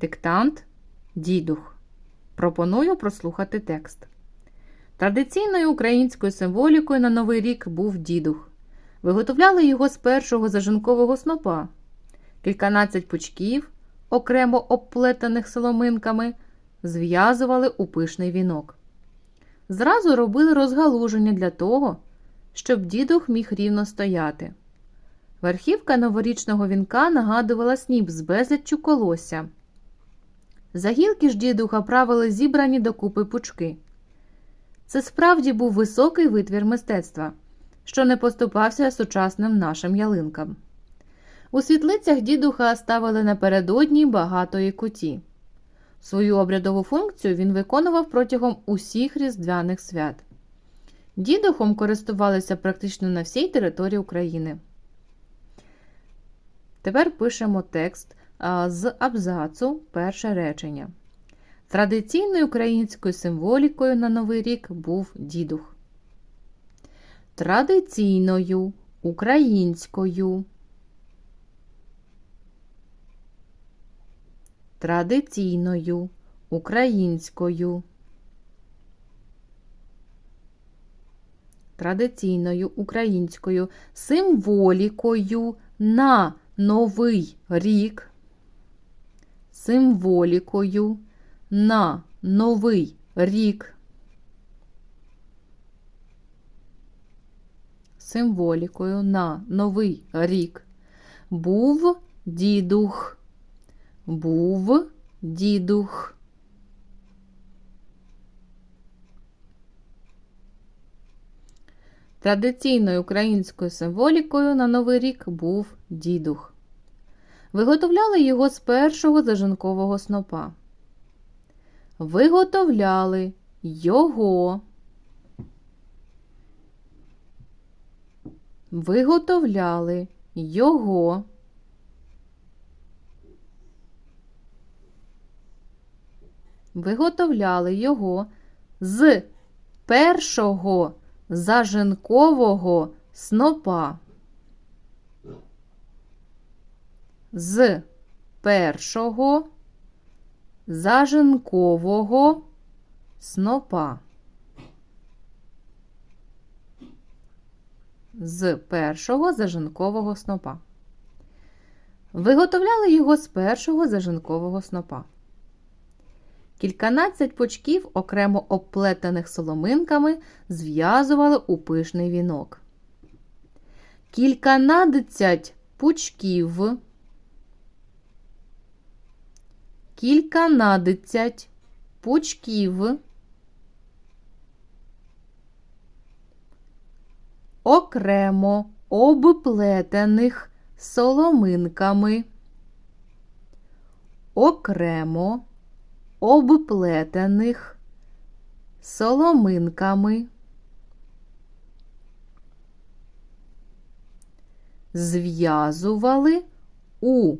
Диктант Дідух. Пропоную прослухати текст. Традиційною українською символікою на Новий рік був дідух. Виготовляли його з першого зажинкового снопа, кільканадцять пучків, окремо обплетених соломинками, зв'язували у пишний вінок. Зразу робили розгалуження для того, щоб дідух міг рівно стояти. Верхівка новорічного вінка нагадувала сніп з безліччю колосся. За гілки ж дідуха правили зібрані докупи пучки. Це справді був високий витвір мистецтва, що не поступався сучасним нашим ялинкам. У світлицях дідуха ставили напередодні багатої куті. Свою обрядову функцію він виконував протягом усіх різдвяних свят. Дідухом користувалися практично на всій території України. Тепер пишемо текст з абзацу перше речення. Традиційною українською символікою на Новий рік був дідух. Традиційною українською. Традиційною українською. Традиційною українською символікою на Новий рік. Символікою на Новий рік. Символікою на Новий рік був дідух. Був дідух. Традиційною українською символікою на Новий рік був дідух. Виготовляли його з першого зажинкового снопа. Виготовляли його. Виготовляли його. Виготовляли його з першого зажинкового снопа. З першого зажинкового снопа. З першого зажинкового снопа. Виготовляли його з першого зажинкового снопа. Кільканадцять пучків, окремо обплетених соломинками, зв'язували у пишний вінок. Кільканадцять пучків. Кільканадцять пучків. Окремо обплетених соломинками. Окремо обплетених соломинками. Зв'язували у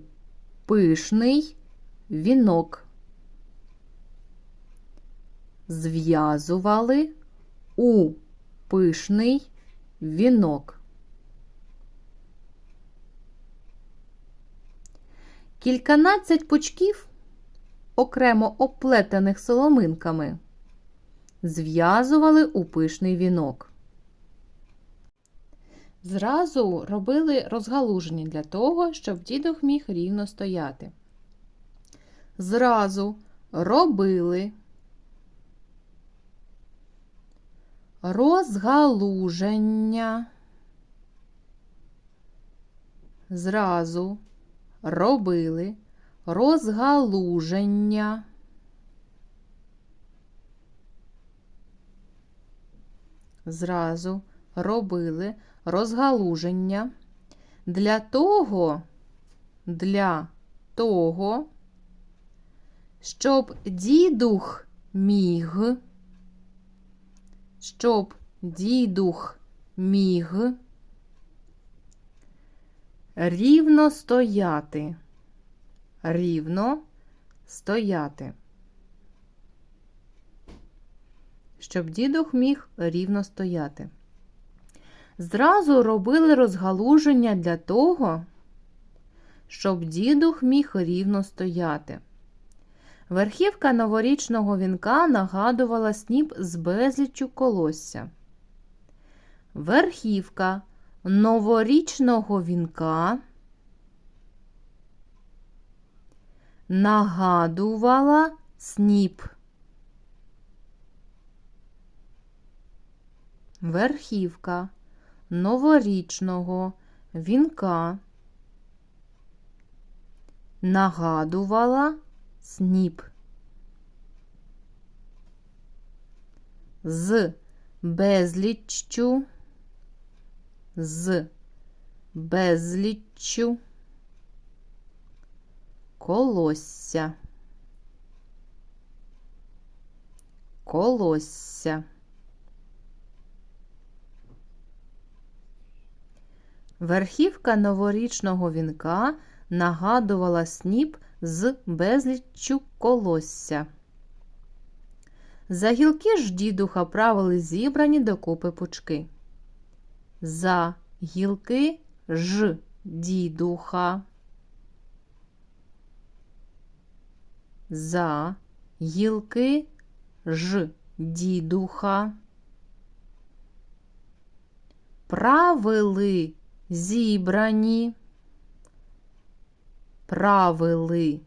пишний вінок. Зв'язували у пишний вінок. Кільканадцять пучків окремо обплетених соломинками, зв'язували у пишний вінок. Зразу робили розгалуження для того, щоб дідух міг рівно стояти. Зразу робили розгалуження. Зразу робили розгалуження. Зразу робили розгалуження для того, для того, щоб дідух міг, щоб дідух міг рівно стояти рівно стояти. Щоб дідух міг рівно стояти. Зразу робили розгалуження для того, щоб дідух міг рівно стояти. Верхівка новорічного вінка нагадувала сніп з безліччю колосся. Верхівка новорічного вінка нагадувала сніп. Верхівка новорічного вінка нагадувала сніп. З безліччю, з безліччю колосся, колосся. Верхівка новорічного вінка нагадувала сніп з безліччю колосся. За гілки ж дідуха правили зібрані докупи пучки. За гілки ж дідуха. За гілки ж дідуха. Правили зібрані, правили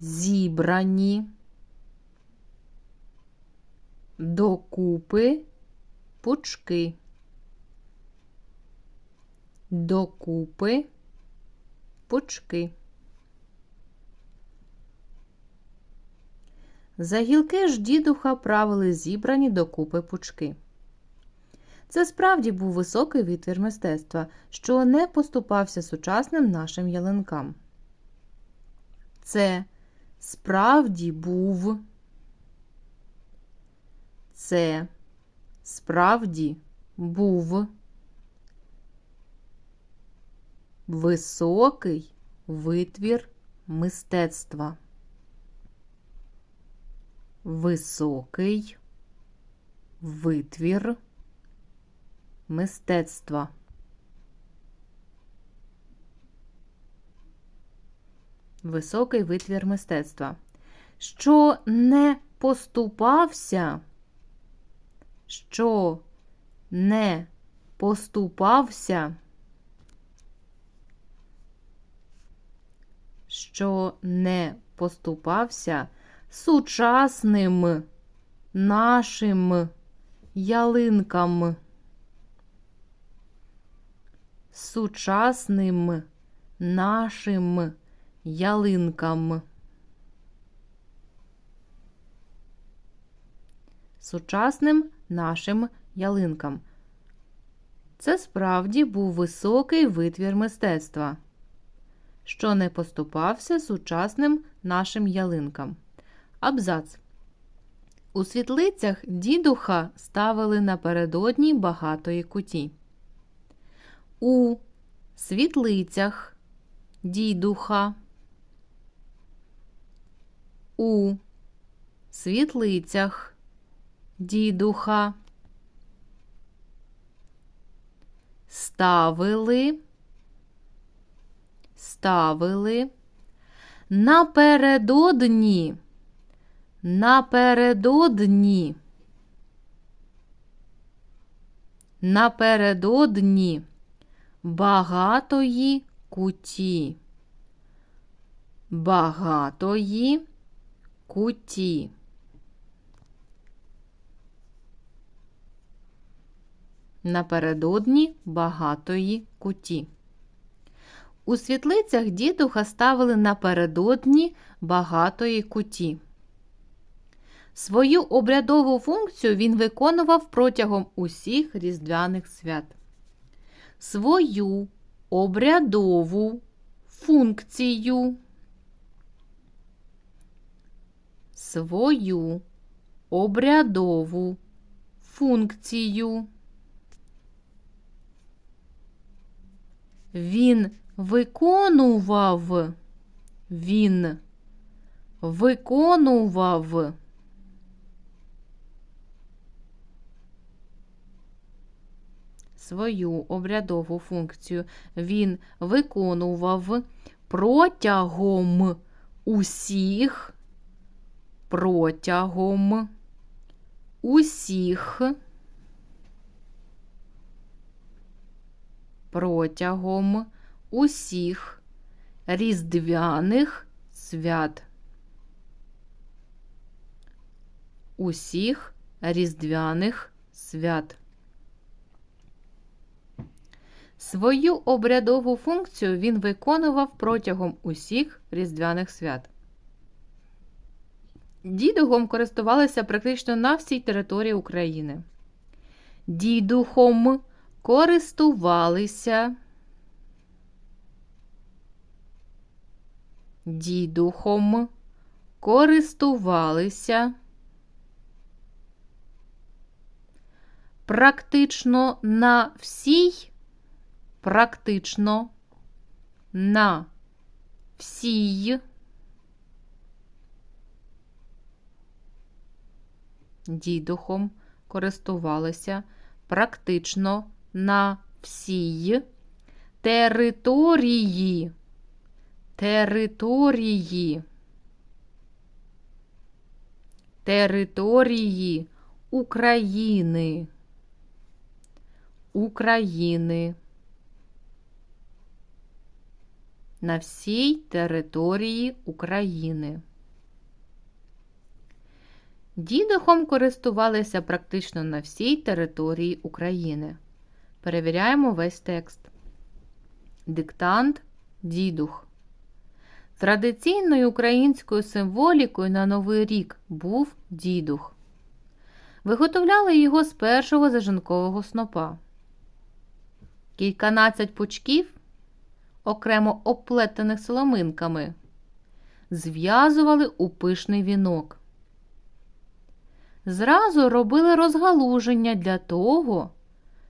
зібрані, докупи пучки, докупи пучки. За гілки ж дідуха правили зібрані докупи пучки. Це справді був високий витвір мистецтва, що не поступався сучасним нашим ялинкам. Це справді був. Це справді був високий витвір мистецтва. Високий витвір мистецтва. Високий витвір мистецтва. Що не поступався, що не поступався, що не поступався сучасним нашим ялинкам сучасним нашим ялинкам. Сучасним нашим ялинкам. Це справді був високий витвір мистецтва, що не поступався сучасним нашим ялинкам. Абзац. У світлицях дідуха ставили напередодні багатої куті. У світлицях дідуха. У світлицях дідуха. Ставили, ставили напередодні, напередодні, напередодні багатої куті. Багатої куті. Напередодні багатої куті. У світлицях дідуха ставили напередодні багатої куті. Свою обрядову функцію він виконував протягом усіх різдвяних свят свою обрядову функцію. Свою обрядову функцію. Він виконував, він виконував. свою обрядову функцію він виконував протягом усіх протягом усіх протягом усіх різдвяних свят. Усіх різдвяних свят. Свою обрядову функцію він виконував протягом усіх різдвяних свят. Дідугом користувалися практично на всій території України. Дідухом користувалися. Дідухом користувалися. Практично на всій, практично на всій дідухом користувалися практично на всій території. Території. Території України. України. На всій території України. Дідухом користувалися практично на всій території України. Перевіряємо весь текст. Диктант дідух. Традиційною українською символікою на Новий рік був дідух. Виготовляли його з першого зажинкового снопа. Кільканадцять пучків, окремо оплетених соломинками, зв'язували у пишний вінок. Зразу робили розгалуження для того,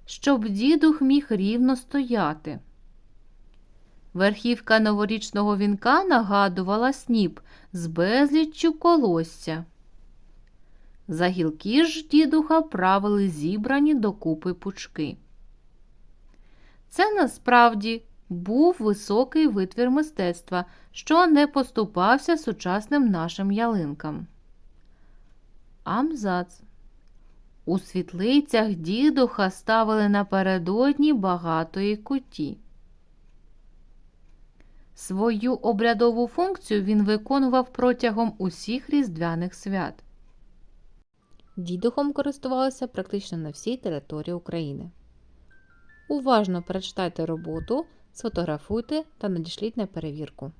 щоб дідух міг рівно стояти. Верхівка новорічного вінка нагадувала сніп з безліччю колосся. За гілки ж дідуха правили зібрані докупи пучки. Це насправді був високий витвір мистецтва, що не поступався сучасним нашим ялинкам. Амзац. У світлицях дідуха ставили напередодні багатої куті. Свою обрядову функцію він виконував протягом усіх різдвяних свят. Дідухом користувалися практично на всій території України. Уважно перечитайте роботу, сфотографуйте та надішліть на перевірку.